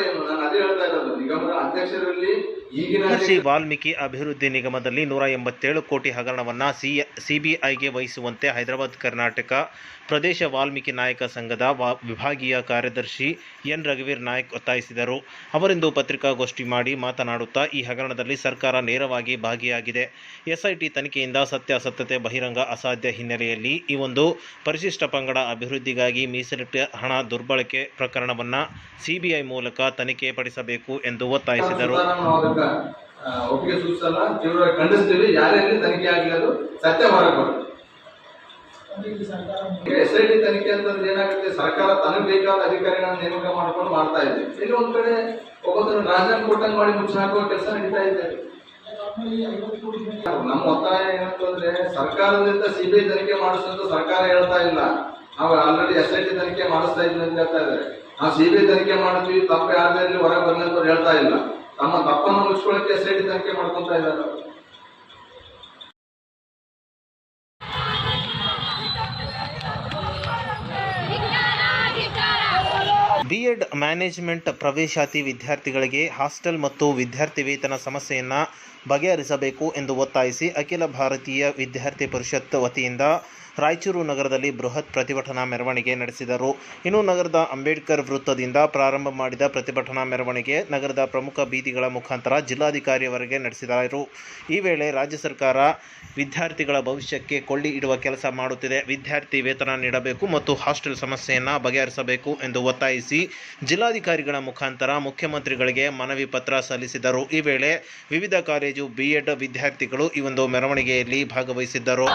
ಏನು ನಾನು ಅದೇ ಹೇಳ್ತಾ ಇರೋದು. ಅಧ್ಯಕ್ಷರಲ್ಲಿ ಈಗಿನ ಮಹರ್ಷಿ ವಾಲ್ಮೀಕಿ ಅಭಿವೃದ್ಧಿ ನಿಗಮದಲ್ಲಿ ನೂರ ಎಂಬತ್ತೇಳು ಕೋಟಿ ಹಗರಣವನ್ನು ಸಿ ಸಿಬಿಐಗೆ ವಹಿಸುವಂತೆ ಹೈದರಾಬಾದ್ ಕರ್ನಾಟಕ ಪ್ರದೇಶ ವಾಲ್ಮೀಕಿ ನಾಯಕ ಸಂಘದ ವಾ ವಿಭಾಗೀಯ ಕಾರ್ಯದರ್ಶಿ ಎನ್ ರಘುವೀರ್ ನಾಯಕ್ ಒತ್ತಾಯಿಸಿದರು. ಅವರಿಂದು ಪತ್ರಿಕಾಗೋಷ್ಠಿ ಮಾಡಿ ಮಾತನಾಡುತ್ತಾ ಈ ಹಗರಣದಲ್ಲಿ ಸರ್ಕಾರ ನೇರವಾಗಿ ಭಾಗಿಯಾಗಿದೆ. ಎಸ್ಐಟಿ ತನಿಖೆಯಿಂದ ಸತ್ಯಾಸತ್ಯತೆ ಬಹಿರಂಗ ಅಸಾಧ್ಯ ಹಿನ್ನೆಲೆಯಲ್ಲಿ ಈ ಒಂದು ಪರಿಶಿಷ್ಟ ಪಂಗಡ ಅಭಿವೃದ್ಧಿಗಾಗಿ ಮೀಸಲಿಟ್ಟ ಹಣ ದುರ್ಬಳಕೆ ಪ್ರಕರಣವನ್ನು ಸಿಬಿಐ ಮೂಲಕ ತನಿಖೆ ಪಡಿಸಬೇಕು ಎಂದು ಒತ್ತಾಯಿಸಿದರು. ಅದಕ್ಕೆ ಆ, ಒಪ್ಪಿಗೆ ಸೂಚಿಸಲ್ಲ ತೀವ್ರವಾಗಿ ಖಂಡಿಸ್ತೀವಿ ಯಾರೇ ಇರಲಿ ತನಿಖೆ ಆಗಲಿ ಅದು ಸತ್ಯ ಹೊರಗೆ ಬರುತ್ತೆ ಎಸ್ ಐ ಟಿ ತನಿಖೆ ಅಂತಂದ್ರೆ ಏನಾಗುತ್ತೆ? ಸರ್ಕಾರ ತನಗೆ ಬೇಕಾದ ಅಧಿಕಾರಿಗಳನ್ನ ನೇಮಕ ಮಾಡ್ಕೊಂಡು ಮಾಡ್ತಾ ಇದೆ. ಇಲ್ಲಿ ಒಂದ್ ಕಡೆ ಒಬ್ಬೊಬ್ಬರು ರಾಜನ್ ಕೋಟನ್ ಮಾಡಿ ಮುಚ್ಚಿ ಹಾಕುವ ಕೆಲಸ ನಡೀತಾ ಇದೆ. ನಮ್ಮ ಒತ್ತಾಯ ಏನಂತಂದ್ರೆ ಸರ್ಕಾರದಿಂದ ಸಿಬಿಐ ತನಿಖೆ ಮಾಡಿಸಂತ ಸರ್ಕಾರ ಹೇಳ್ತಾ ಇಲ್ಲ. ನಾವು ಆಲ್ರೆಡಿ ಎಸ್ ಐ ಟಿ ತನಿಖೆ ಮಾಡಿಸ್ತಾ ಇದ್ವಿ ಅಂತ ಹೇಳ್ತಾ ಇದ್ದಾರೆ. ನಾವು ಸಿಬಿಐ ತನಿಖೆ ಮಾಡ್ತೀವಿ ತಪ್ಪೇ ಆದ್ರೆ ಹೊರಗೆ ಅವ್ರು ಹೇಳ್ತಾ ಇಲ್ಲ. ತಮ್ಮ ತಪ್ಪನ್ನು ಮುಚ್ಕೊಳ್ಳಕ್ಕೆ ಸೇಡಿ ತನಿಖೆ ಮಾಡ್ಕೊಂತ ಇದ್ದಾರೆ ಬಿಎಡ್ ಮ್ಯಾನೇಜ್ಮೆಂಟ್ ಪ್ರವೇಶಾತಿ ವಿದ್ಯಾರ್ಥಿಗಳಿಗೆ ಹಾಸ್ಟೆಲ್ ಮತ್ತು ವಿದ್ಯಾರ್ಥಿ ವೇತನ ಸಮಸ್ಯೆಯನ್ನು ಬಗೆಹರಿಸಬೇಕು ಎಂದು ಒತ್ತಾಯಿಸಿ ಅಖಿಲ ಭಾರತೀಯ ವಿದ್ಯಾರ್ಥಿ ಪರಿಷತ್ ವತಿಯಿಂದ ರಾಯಚೂರು ನಗರದಲ್ಲಿ ಬೃಹತ್ ಪ್ರತಿಭಟನಾ ಮೆರವಣಿಗೆ ನಡೆಸಿದರು. ಇನ್ನು ನಗರದ ಅಂಬೇಡ್ಕರ್ ವೃತ್ತದಿಂದ ಪ್ರಾರಂಭ ಮಾಡಿದ ಪ್ರತಿಭಟನಾ ಮೆರವಣಿಗೆ ನಗರದ ಪ್ರಮುಖ ಬೀದಿಗಳ ಮುಖಾಂತರ ಜಿಲ್ಲಾಧಿಕಾರಿಯವರೆಗೆ ನಡೆಸಿದರು. ಈ ವೇಳೆ ರಾಜ್ಯ ಸರ್ಕಾರ ವಿದ್ಯಾರ್ಥಿಗಳ ಭವಿಷ್ಯಕ್ಕೆ ಕೊಳ್ಳಿ ಇಡುವ ಕೆಲಸ ಮಾಡುತ್ತಿದೆ. ವಿದ್ಯಾರ್ಥಿ ವೇತನ ನೀಡಬೇಕು ಮತ್ತು ಹಾಸ್ಟೆಲ್ ಸಮಸ್ಯೆಯನ್ನು ಬಗೆಹರಿಸಬೇಕು ಎಂದು ಒತ್ತಾಯಿಸಿ ಜಿಲ್ಲಾಧಿಕಾರಿಗಳ ಮುಖಾಂತರ ಮುಖ್ಯಮಂತ್ರಿಗಳಿಗೆ ಮನವಿ ಪತ್ರ ಸಲ್ಲಿಸಿದರು. ಈ ವೇಳೆ ವಿವಿಧ ಕಾಲೇಜು ಬಿಎಡ್ ವಿದ್ಯಾರ್ಥಿಗಳು ಈ ಒಂದು ಮೆರವಣಿಗೆಯಲ್ಲಿ ಭಾಗವಹಿಸಿದ್ದರು.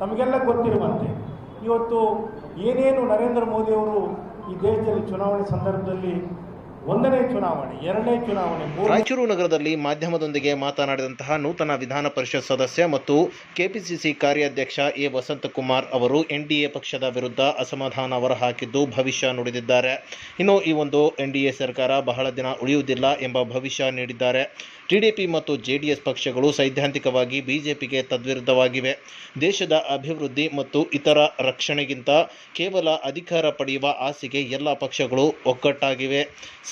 ತಮಗೆಲ್ಲ ಗೊತ್ತಿರುವಂತೆ ಇವತ್ತು ಏನೇನು ನರೇಂದ್ರ ಮೋದಿಯವರು ಈ ದೇಶದಲ್ಲಿ ಚುನಾವಣೆ ಸಂದರ್ಭದಲ್ಲಿ ಒಂದನೇ ಚುನಾವಣೆ, ಎರಡನೇ ಚುನಾವಣೆ ರಾಯಚೂರು ನಗರದಲ್ಲಿ ಮಾಧ್ಯಮದೊಂದಿಗೆ ಮಾತನಾಡಿದಂತಹ ನೂತನ ವಿಧಾನ ಪರಿಷತ್ ಸದಸ್ಯ ಮತ್ತು ಕೆಪಿಸಿಸಿ ಕಾರ್ಯಾಧ್ಯಕ್ಷ ಎ ವಸಂತಕುಮಾರ್ ಅವರು ಎನ್ಡಿಎ ಪಕ್ಷದ ವಿರುದ್ಧ ಅಸಮಾಧಾನ ಹೊರಹಾಕಿದ್ದು ಭವಿಷ್ಯ ನುಡಿದಿದ್ದಾರೆ. ಇನ್ನು ಈ ಒಂದು ಎನ್ಡಿಎ ಸರ್ಕಾರ ಬಹಳ ದಿನ ಉಳಿಯುವುದಿಲ್ಲ ಎಂಬ ಭವಿಷ್ಯ ನೀಡಿದ್ದಾರೆ. ಟಿಡಿಪಿ ಮತ್ತು ಜೆಡಿಎಸ್ ಪಕ್ಷಗಳು ಸೈದ್ಧಾಂತಿಕವಾಗಿ ಬಿಜೆಪಿಗೆ ತದ್ವಿರುದ್ಧವಾಗಿವೆ. ದೇಶದ ಅಭಿವೃದ್ಧಿ ಮತ್ತು ಇತರ ರಕ್ಷಣೆಗಿಂತ ಕೇವಲ ಅಧಿಕಾರ ಪಡೆಯುವ ಆಸೆಗೆ ಎಲ್ಲ ಪಕ್ಷಗಳು ಒಗ್ಗಟ್ಟಾಗಿವೆ.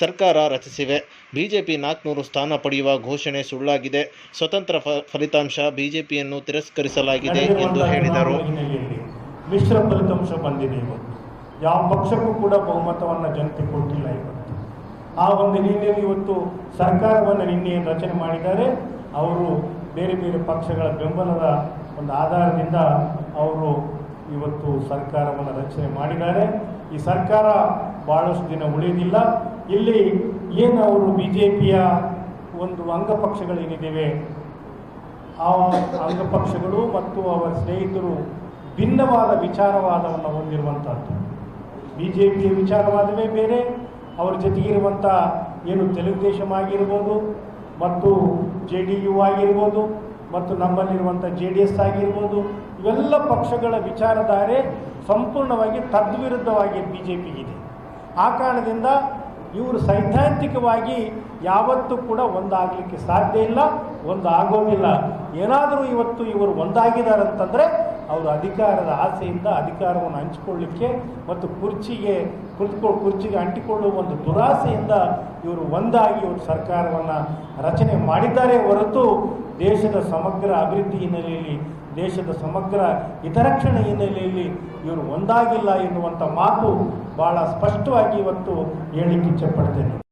ಸರ್ಕಾರ ರಚಿಸಿವೆ. ಬಿಜೆಪಿ ನಾಲ್ಕುನೂರು ಸ್ಥಾನ ಪಡೆಯುವ ಘೋಷಣೆ ಸುಳ್ಳಾಗಿದೆ. ಸ್ವತಂತ್ರ ಫ- ಫಲಿತಾಂಶ ಬಿಜೆಪಿಯನ್ನು ತಿರಸ್ಕರಿಸಲಾಗಿದೆ ಎಂದು ಹೇಳಿದರು. ಮಿಶ್ರ ಫಲಿತಾಂಶ ಬಂದಿದೆ ಇವತ್ತು. ಯಾವ ಪಕ್ಷಕ್ಕೂ ಕೂಡ ಬಹುಮತವನ್ನು ಜನತೆ ಕೊಟ್ಟಿಲ್ಲ ಇವತ್ತು. ಆ ಒಂದು ಹಿನ್ನೆಲೆಯಲ್ಲಿ ಇವತ್ತು ಸರ್ಕಾರವನ್ನು ನಿನ್ನೆ ರಚನೆ ಮಾಡಿದ್ದಾರೆ. ಅವರು ಬೇರೆ ಬೇರೆ ಪಕ್ಷಗಳ ಬೆಂಬಲದ ಒಂದು ಆಧಾರದಿಂದ ಅವರು ಇವತ್ತು ಸರ್ಕಾರವನ್ನು ರಚನೆ ಮಾಡಿದ್ದಾರೆ. ಈ ಸರ್ಕಾರ ಬಹಳಷ್ಟು ದಿನ ಉಳಿಯುವುದಿಲ್ಲ ಇಲ್ಲಿ ಏನು ಅವರು ಬಿ ಜೆ ಪಿಯ ಒಂದು ಅಂಗಪಕ್ಷಗಳೇನಿದ್ದೇವೆ ಆ ಅಂಗಪಕ್ಷಗಳು ಮತ್ತು ಅವರ ಸ್ನೇಹಿತರು ಭಿನ್ನವಾದ ವಿಚಾರವಾದವನ್ನು ಹೊಂದಿರುವಂಥದ್ದು ಬಿ ಜೆ ಪಿಯ ವಿಚಾರವಾದವೇ ಬೇರೆ, ಅವರ ಜೊತೆಗಿರುವಂಥ ಏನು ತೆಲುಗು ಆಗಿರ್ಬೋದು ಮತ್ತು ಜೆ ಡಿ ಯು ಆಗಿರ್ಬೋದು ಮತ್ತು ನಮ್ಮಲ್ಲಿರುವಂಥ ಜೆ ಡಿ ಎಸ್ ಆಗಿರ್ಬೋದು, ಇವೆಲ್ಲ ಪಕ್ಷಗಳ ವಿಚಾರಧಾರೆ ಸಂಪೂರ್ಣವಾಗಿ ತದ್ವಿರುದ್ಧವಾಗಿ ಬಿ ಜೆ ಪಿಗಿದೆ ಆ ಕಾರಣದಿಂದ ಇವರು ಸೈದ್ಧಾಂತಿಕವಾಗಿ ಯಾವತ್ತೂ ಕೂಡ ಒಂದಾಗಲಿಕ್ಕೆ ಸಾಧ್ಯ ಇಲ್ಲ ಒಂದು ಆಗೋದಿಲ್ಲ ಏನಾದರೂ ಇವತ್ತು ಇವರು ಒಂದಾಗಿದ್ದಾರೆ ಅಂತಂದರೆ ಅವರು ಅಧಿಕಾರದ ಆಸೆಯಿಂದ ಅಧಿಕಾರವನ್ನು ಹಂಚಿಕೊಳ್ಳಿಕ್ಕೆ ಮತ್ತು ಕುರ್ಚಿಗೆ ಕುಳಿತುಕೊ ಕುರ್ಚಿಗೆ ಅಂಟಿಕೊಳ್ಳುವ ಒಂದು ದುರಾಸೆಯಿಂದ ಇವರು ಒಂದಾಗಿ ಇವರು ಸರ್ಕಾರವನ್ನು ರಚನೆ ಮಾಡಿದ್ದಾರೆ ಹೊರತು ದೇಶದ ಸಮಗ್ರ ಅಭಿವೃದ್ಧಿ ಹಿನ್ನೆಲೆಯಲ್ಲಿ, ದೇಶದ ಸಮಗ್ರ ಹಿತರಕ್ಷಣೆ ಹಿನ್ನೆಲೆಯಲ್ಲಿ ಇವರು ಒಂದಾಗಿಲ್ಲ ಎನ್ನುವಂಥ ಮಾತು ಭಾಳ ಸ್ಪಷ್ಟವಾಗಿ ಇವತ್ತು ಹೇಳಲಿಕ್ಕೆ ಇಚ್ಛೆಪಡ್ತೇನೆ